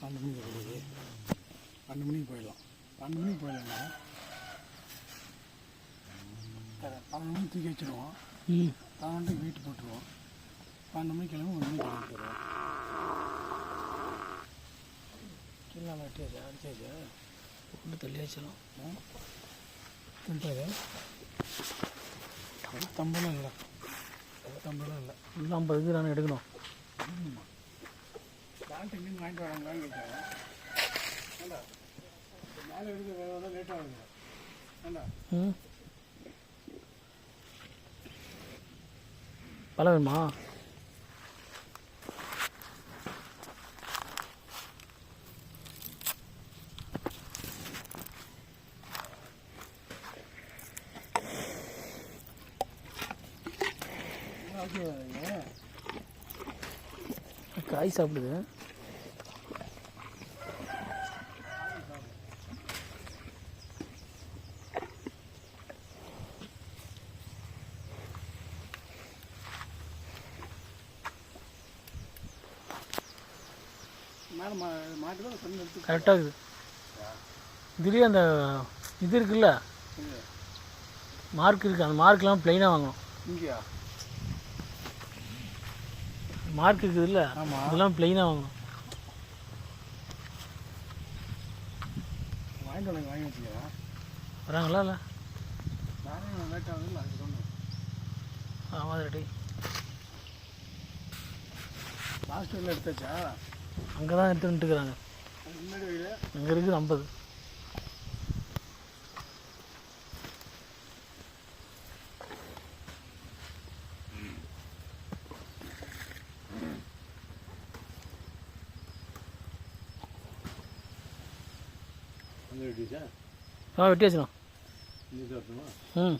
பன்னெண்டு மணிக்கு போடுது பன்னெண்டு மணிக்கு போயிடலாம். பன்னெண்டு மணிக்கு போயிடலாம்னா பன்னெண்டு மணிக்கு தூக்கி வச்சிருவோம். பன்னெண்டு வீட்டு போட்டுருவோம். பன்னெண்டு மணிக்கு கிளம்பி ஒரு மணிக்கு கிளம்பி போயிடுவோம். கீழே வெட்டியாச்சா அடிச்சாச்சா போட்டு தள்ளி வச்சிடும் திண்டாது தம்பெல்லாம் இல்லை. தம்பெல்லாம் இல்லை. இன்னும் ஐம்பது நான் எடுக்கணும். பேண்ட் எங்கேயும் வாங்கிட்டு வராங்களான்னு கேட்குறேன் ஏண்டா? மேலே எடுக்க வேறு லேட் ஆகுது. ஏண்டா? வேணுமா? காய் சாப்பிடுது மேலே மா மாட்டு தான் தண்ணி எடுத்து கரெக்டாக இருக்குது. இதுலேயே அந்த இது இருக்குல்ல? மார்க் இருக்குது அந்த மார்க்லாம் ப்ளைனாக வாங்கணும். மார்க் இருக்குதுல்ல? ஆமாம் இதெல்லாம் ப்ளைனாக வாங்கணும். வராங்களா இல்லை? ஆமாம் ரெடி லாஸ்ட் எடுத்தாச்சா? அங்கே தான் எடுத்துகிட்டு இருக்கிறாங்க அங்கே இருக்குது ஐம்பது. ஆ வெட்டி வச்சிடும் இங்கே வரணுமா ம்.